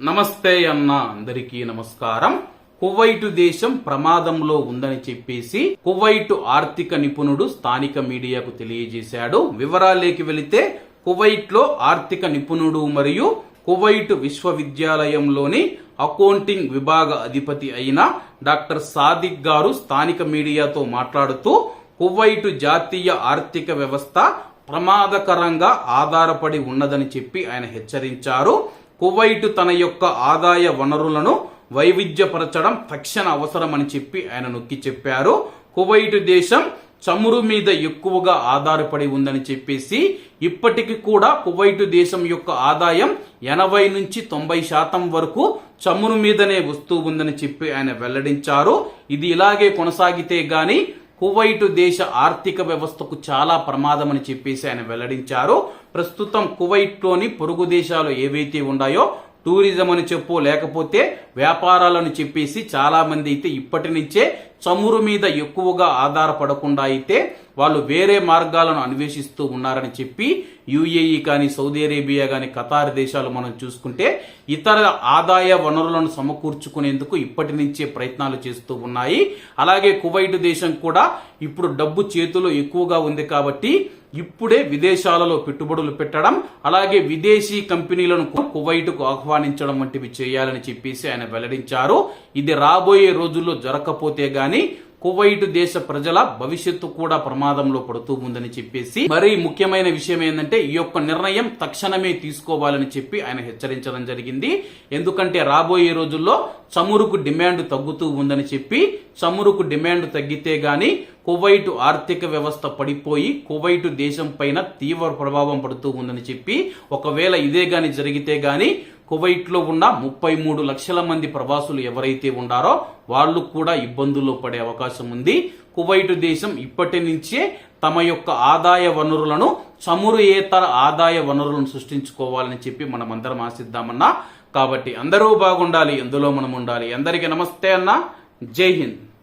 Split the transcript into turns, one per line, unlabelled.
నమస్తే అన్న అందరికీ నమస్కారం. కువైటు దేశం ప్రమాదంలో ఉందని చెప్పేసి కువైటు ఆర్థిక నిపుణుడు స్థానిక మీడియాకు తెలియజేశాడు. వివరాలేకి వెళితే కువైట్లో ఆర్థిక నిపుణుడు మరియు కువైట్ విశ్వవిద్యాలయంలోని అకౌంటింగ్ విభాగ అధిపతి అయిన డాక్టర్ సాదిక్ గారు స్థానిక మీడియాతో మాట్లాడుతూ కువైటు జాతీయ ఆర్థిక వ్యవస్థ ప్రమాదకరంగా ఆధారపడి ఉన్నదని చెప్పి ఆయన హెచ్చరించారు. కువైటు తన యొక్క ఆదాయ వనరులను వైవిధ్యపరచడం తక్షణ అవసరమని చెప్పి ఆయన నొక్కి చెప్పారు. కువైటు దేశం చమురు మీద ఎక్కువగా ఆధారపడి ఉందని చెప్పేసి ఇప్పటికి కూడా కువైటు దేశం యొక్క ఆదాయం ఎనభై నుంచి తొంభై శాతం వరకు చమురు మీదనే వస్తూ ఉందని చెప్పి ఆయన వెల్లడించారు. ఇది ఇలాగే కొనసాగితే గాని కువైటు దేశ ఆర్థిక వ్యవస్థకు చాలా ప్రమాదమని చెప్పేసి ఆయన వెల్లడించారు. ప్రస్తుతం కువైట్లోని పొరుగు దేశాలు ఏవైతే ఉన్నాయో టూరిజం అని చెప్పు లేకపోతే వ్యాపారాలను చెప్పేసి చాలా మంది అయితే ఇప్పటి నుంచే చమురు మీద ఎక్కువగా ఆధారపడకుండా అయితే వాళ్ళు వేరే మార్గాలను అన్వేషిస్తూ ఉన్నారని చెప్పి యుఏఈ కానీ సౌదీ అరేబియా కానీ ఖతార్ దేశాలు మనం చూసుకుంటే ఇతర ఆదాయ వనరులను సమకూర్చుకునేందుకు ఇప్పటి నుంచే ప్రయత్నాలు చేస్తూ ఉన్నాయి. అలాగే కువైట్ దేశం కూడా ఇప్పుడు డబ్బు చేతిలో ఎక్కువగా ఉంది కాబట్టి ఇప్పుడే విదేశాలలో పెట్టుబడులు పెట్టడం అలాగే విదేశీ కంపెనీలను కువైటుకు ఆహ్వానించడం వంటివి చేయాలని చెప్పేసి ఆయన వెల్లడించారు. ఇది రాబోయే రోజుల్లో జరగకపోతే గాని కువైట్ దేశ ప్రజల భవిష్యత్తు కూడా ప్రమాదంలో పడుతూ ఉందని చెప్పేసి మరీ ముఖ్యమైన విషయం ఏంటంటే ఈ యొక్క నిర్ణయం తక్షణమే తీసుకోవాలని చెప్పి ఆయన హెచ్చరించడం జరిగింది. ఎందుకంటే రాబోయే రోజుల్లో చమురుకు డిమాండ్ తగ్గుతూ ఉందని చెప్పి చమురుకు డిమాండ్ తగ్గితే గాని కువైట్ ఆర్థిక వ్యవస్థ పడిపోయి కువైట్ దేశం పైన తీవ్ర ప్రభావం పడుతూ ఉందని చెప్పి ఒకవేళ ఇదే గాని జరిగితే గాని కువైట్లో ఉన్న ముప్పై మూడు లక్షల మంది ప్రవాసులు ఎవరైతే ఉన్నారో వాళ్ళు కూడా ఇబ్బందుల్లో పడే అవకాశం ఉంది. కువైట్ దేశం ఇప్పటి నుంచే తమ యొక్క ఆదాయ వనరులను చమురుయేతర ఆదాయ వనరులను సృష్టించుకోవాలని చెప్పి మనం అందరం ఆశిద్దామన్నా. కాబట్టి అందరూ బాగుండాలి అందులో మనం ఉండాలి. అందరికీ నమస్తే అన్న. జై హింద్.